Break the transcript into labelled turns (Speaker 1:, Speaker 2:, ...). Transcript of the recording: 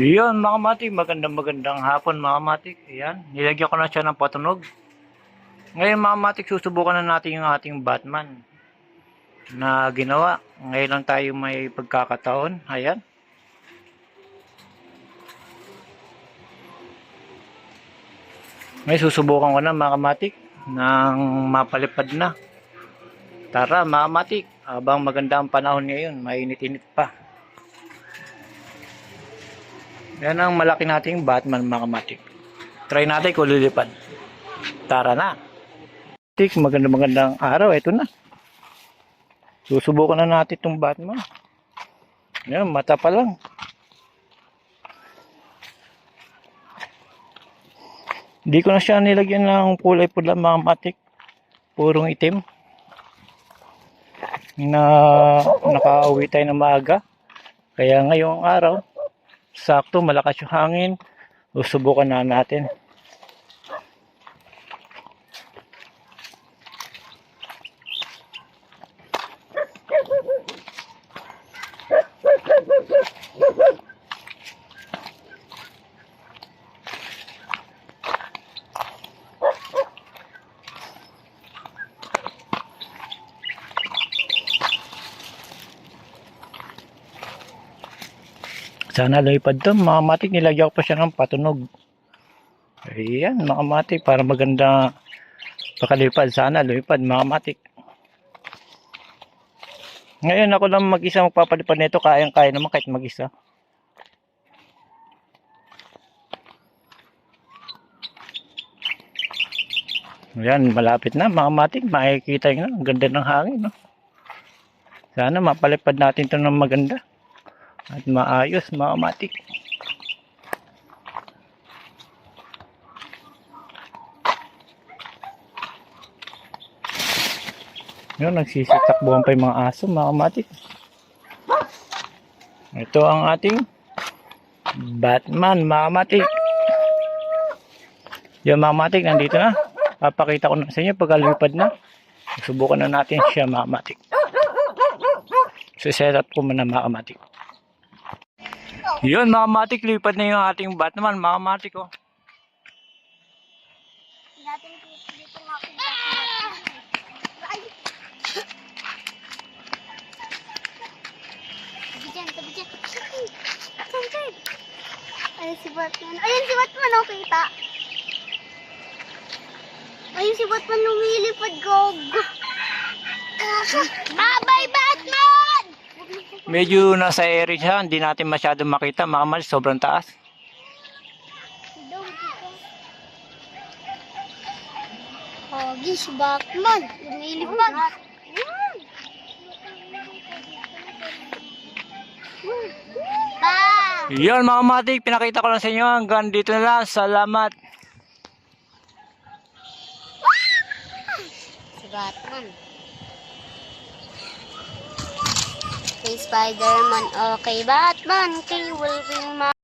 Speaker 1: Yun mga matik, magandang magandang hapon mga matik. Ayan, nilagyan ko na siya ng patunog. Ngayon mga matik, susubukan na natin yung ating Batman na ginawa. Ngayon lang tayo may pagkakataon. Ayan. Ngayon susubukan ko na mga matik ng mapalipad na. Tara mga matik, habang maganda ang panahon ngayon, mainit-init pa. Yan ang malaki nating Batman mga. Try natin kung lilipad. Tara na. Tik, maganda magandang araw. Ito na. Susubukan na natin itong Batman. Yan, mata pa lang. Hindi ko na siya nilagyan ng kulay pula mga kamatik. Purong itim. Na nakauwi tayo ng maaga. Kaya ngayong araw, sakto malakas yung hangin. Susubukan na natin Sana lumipad to. Mga matik, nilagyan ko pa siya ng patunog. Ayan, mga matik, para maganda pakalipad. Sana lumipad, mga matik. Ngayon ako lang mag-isa magpapalipad nito. Kayang-kaya naman kahit mag-isa. Ayan, malapit na mga matik. Makikita nyo na. Ang ganda ng hangin. No? Sana mapalipad natin ito ng maganda at maayos mga matik. Yun, nagsisitakbuhan pa yung mga aso mga. Ito ang ating Batman mga matik. Matik nandito na. Papakita ko na sa inyo pagkalipad na. Subukan na natin siya mga matik. So set up ko muna mga. Yun, mga matik, lipad na yung ating Batman, mga matik, oh.
Speaker 2: Ayun si Batman. Ayun si Batman, oh, kita. Ayun si Batman lumilipad, gog. Bye-bye, Batman!
Speaker 1: Medyo nasa area siya, hindi natin masyado makita, mga malis, sobrang taas.
Speaker 2: Pogi si Batman. Lumilipad. Pa!
Speaker 1: Yun, mga matik, pinakita ko lang sa inyo, hanggang dito na lang, salamat.
Speaker 2: Si Batman. Kay Spider-Man. Okay, Batman. Kay Wolverine.